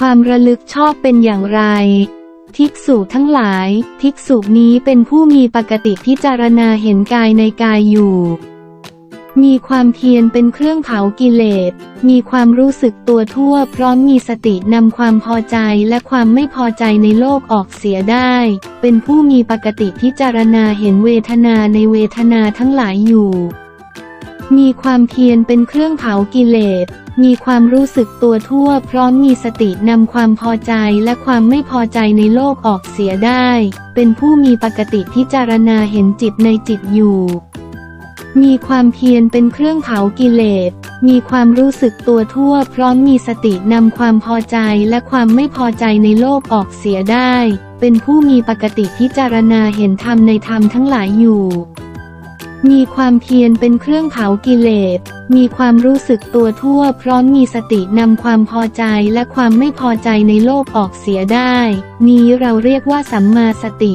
ความระลึกชอบเป็นอย่างไร ภิกษุทั้งหลาย ภิกษุนี้เป็นผู้มีปกติพิจารณาเห็นกายในกายอยู่ มีความเพียรเป็นเครื่องเผากิเลส มีความรู้สึกตัวทั่ว พร้อมมีสตินำความพอใจและความไม่พอใจในโลกออกเสียได้ เป็นผู้มีปกติพิจารณาเห็นเวทนาในเวทนาทั้งหลายอยู่มีความเพียรเป็นเครื่องเผากิเลส มีความรู้สึกตัวทั่ว พร้อมมีสตินำความพอใจและความไม่พอใจในโลกออกเสียได้ เป็นผู้มีปกติพิจารณาเห็นจิตในจิตอยู่ มีความเพียรเป็นเครื่องเผากิเลส มีความรู้สึกตัวทั่ว พร้อมมีสตินำความพอใจและความไม่พอใจในโลกออกเสียได้ เป็นผู้มีปกติพิจารณาเห็นธรรมในธรรมทั้งหลายอยู่ มีความเพียรเป็นเครื่องเผากิเลส มีความรู้สึกตัวทั่ว พร้อมมีสตินำความพอใจและความไม่พอใจในโลกออกเสียได้ นี้เราเรียกว่าสัมมาสติ